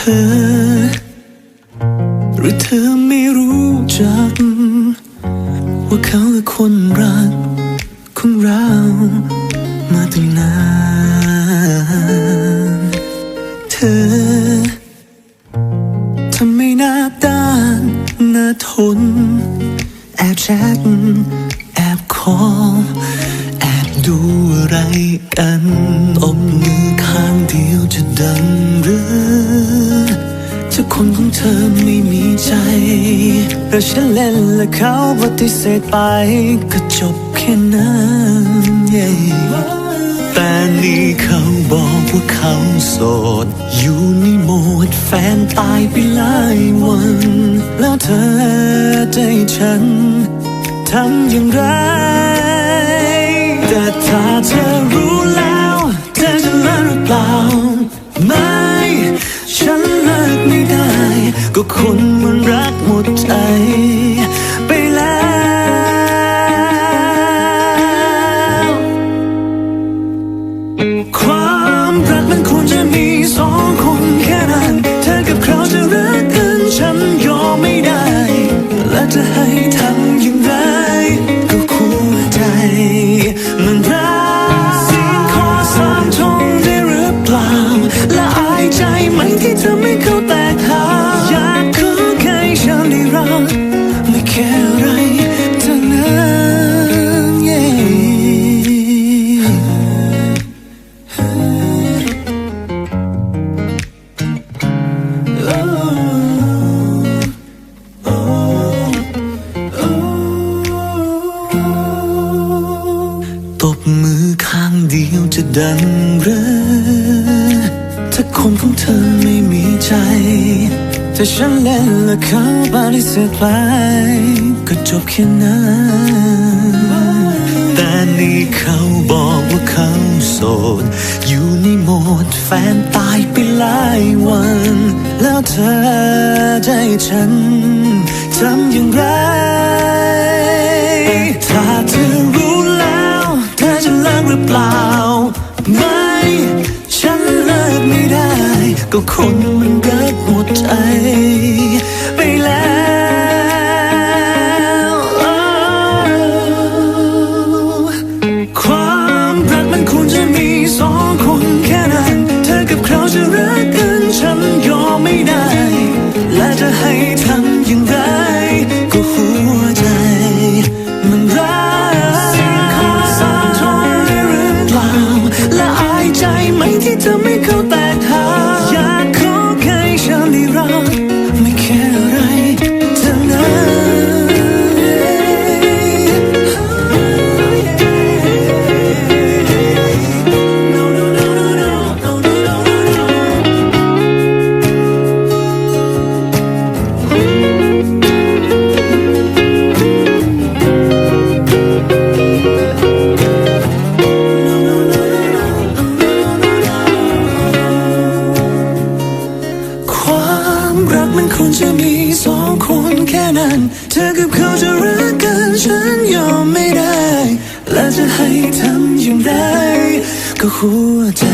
ธอ หรือเธอไม่รู้จัก ว่าเขาคือคนรักของเรามาตั้งนาน เธอทำไม่หน้าด้านหน้าทน แอบแชทแอบคอลแอบดูอะไรกันอมมือข้างเดียวจะดังหรือ คนของเธอไม่มีใจแต่ฉันเล่นและเขาปฏิเสธไปก็จบแค่นั้น yeah แต่นี่เขาบอกว่าเขาโสด อยู่ในโหมดแฟนตายไปหลายวัน แล้วเธอใจฉันทำอย่างไรแต่ถ้าเธอรู้แล้ว เธอจะเลิกหรือเปล่า ก็ ไม่แค่ไรทั้งนั้น yeah ตบมือข้างเดียวจะดังหรือถ้าคนของเธอไม่มีใจ ถ้าฉันเล่นและเขาปฏิเสธไปก็จบแค่นั้นแต่นี่เขาบอกว่าเขาโสด อยู่ในโหมดแฟนตายไปหลายวัน แล้วเธอใจฉันทำอย่างไรถ้าเธอรู้แล้วเธอจะเลิกหรือเปล่า ไม่ ฉันเลิกไม่ได้ ก็คน ที่เธอไม่เข้าแตกหาอย ความรักมันควรจะมีสองคนแค่นั้น เธอกับเขาจะรักกันฉันยอมไม่ได้ และจะให้ทำอย่างไรก็หัวใจ